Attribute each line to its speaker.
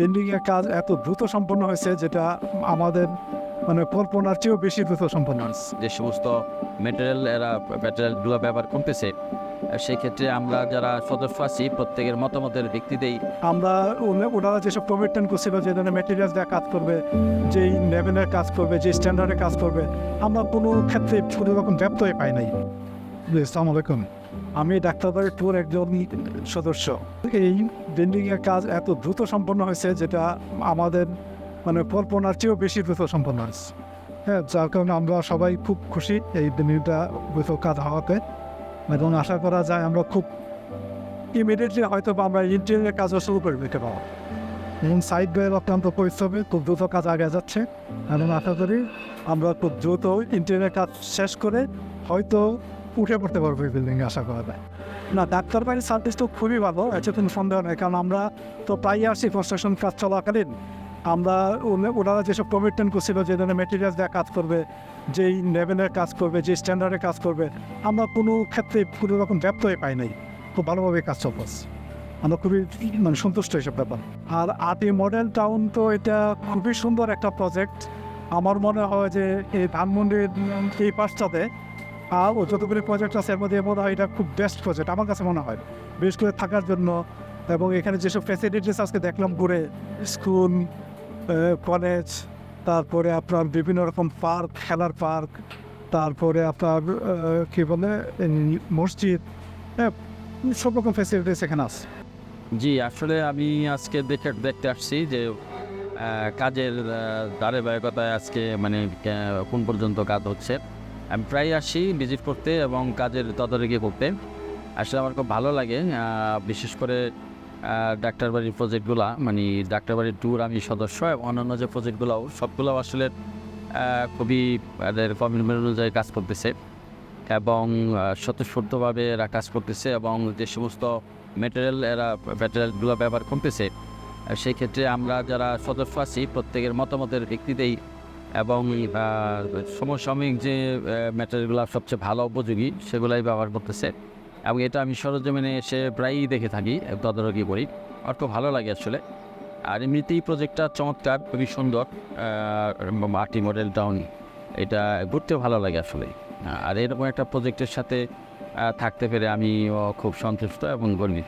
Speaker 1: Building এর কাজ এত দ্রুত সম্পন্ন হয়েছে যেটা আমাদের মানে কল্পনার চেয়েও বেশি দ্রুত সম্পন্ন হয়েছে।
Speaker 2: যে সমস্ত মেটেরিয়াল এরা ম্যাটেরিয়ালগুলো ব্যবহার করতেছে আর সেই ক্ষেত্রে আমরা যারা সদস্য আছি প্রত্যেকের মতামতের ভিত্তিতেই
Speaker 1: আমরা ওনারা যেসব কমিটমেন্ট করছিল যে ধরনের মেটেরিয়াল দেওয়া কাজ করবে যেই লেভেলের কাজ করবে যে স্ট্যান্ডার্ডে কাজ করবে আমরা কোনো ক্ষেত্রে কোনো রকম ব্যত্যয় পাই নাই। আসসালামু আলাইকুম। আমি ডাক্তারবাড়ি ট্যুর একজন সদস্য। এই বিল্ডিং এর কাজ এত দ্রুত সম্পন্ন হয়েছে যেটা আমাদের মানে কল্পনার চেয়েও বেশি দ্রুত সম্পন্ন হয়েছে। হ্যাঁ যার কারণে আমরা সবাই খুব খুশি এই বিল্ডিংটা দ্রুত কাজ হওয়াতে। এবং আশা করা যায় আমরা খুব ইমিডিয়েটলি হয়তো বা আমরা ইন্টেরিয়ার কাজও শুরু করে দিতে পারব। এবং সাইড বাইয়ের অত্যন্ত পরিশ্রমে খুব দ্রুত কাজ আগে যাচ্ছে। এবং আশা করি আমরা খুব দ্রুত ইন্টেরিয়ার কাজ শেষ করে হয়তো উঠে পড়তে পারব এই বিল্ডিংয়ে আশা করা যায়। না, ডাক্তার বাড়ির সার্ভিস তো খুবই ভালো এতে সন্দেহ নেই, কারণ আমরা তো প্রায়ই আসি কনস্ট্রাকশন কাজ চলাকালীন। আমরা ওনারা যেসব কমিটমেন্ট করছিল, যে ধরনের মেটেরিয়াল দেওয়া কাজ করবে, যেই লেভেলের কাজ করবে যে স্ট্যান্ডার্ডে কাজ করবে, আমরা কোনো ক্ষেত্রে কোনো রকম ব্যপ্ত হয়ে পাই নাই। খুব ভালোভাবে কাজ চলতেছে। আমরা খুবই মানে সন্তুষ্ট এসব ব্যাপার। আর আটি মডেল টাউন তো এটা খুবই সুন্দর একটা প্রজেক্ট আমার মনে হয় যে এই ধানমন্ডির এই পাশটাতে আর যতগুলি প্রজেক্ট আছে এর মধ্যে মনে হয় এটা খুব বেস্ট প্রজেক্ট আমার কাছে মনে হয়। বিশেষ করে থাকার জন্য এবং এখানে যেসব ফ্যাসিলিটিস আজকে দেখলাম ঘুরে স্কুল কলেজ তারপরে আপনার বিভিন্ন রকম পার্ক খেলার পার্ক তারপরে আপনার কী বলে মসজিদ হ্যাঁ সব রকম ফ্যাসিলিটিস এখানে আছে।
Speaker 2: জি আসলে আমি আজকে দেখে দেখতে আসছি যে কাজের আহ, ধারাবাহিকতায় আজকে মানে কোন পর্যন্ত কাজ হচ্ছে। আমি প্রায় আসি ভিজিট করতে এবং কাজের তদারকি করতে। আসলে আমার খুব ভালো লাগে বিশেষ করে ডাক্তারবাড়ির প্রজেক্টগুলো মানে ডাক্তারবাড়ির ট্যুর আমি সদস্য এবং অন্যান্য যে প্রজেক্টগুলোও সবগুলো আসলে খুবই এদের কমিটমেন্ট অনুযায়ী কাজ করতেছে এবং স্বতঃস্ফূর্তভাবে এরা কাজ করতেছে এবং যে সমস্ত মেটেরিয়াল এরা ম্যাটেরিয়ালগুলো ব্যবহার করতেছে, সেই ক্ষেত্রে আমরা যারা সদস্য আছি, প্রত্যেকের মতামতের ভিত্তিতেই এবং সমসাময়িক যে ম্যাটেরিয়ালগুলো সবচেয়ে ভালো উপযোগী, সেগুলাই ব্যবহার করতেছে। এবং এটা আমি সরজমিনে এসে প্রায়ই দেখে থাকি, তদারকি করি। আর খুব ভালো লাগে আসলে। আর এমনিতেই প্রজেক্টটা চমৎকার, খুবই সুন্দর আর্টি মডেল টাউন এটা ঘুরতে ভালো লাগে আসলে। আর এরকম একটা প্রজেক্টের সাথে থাকতে পেরে আমি খুব সন্তুষ্ট এবং গর্বিত।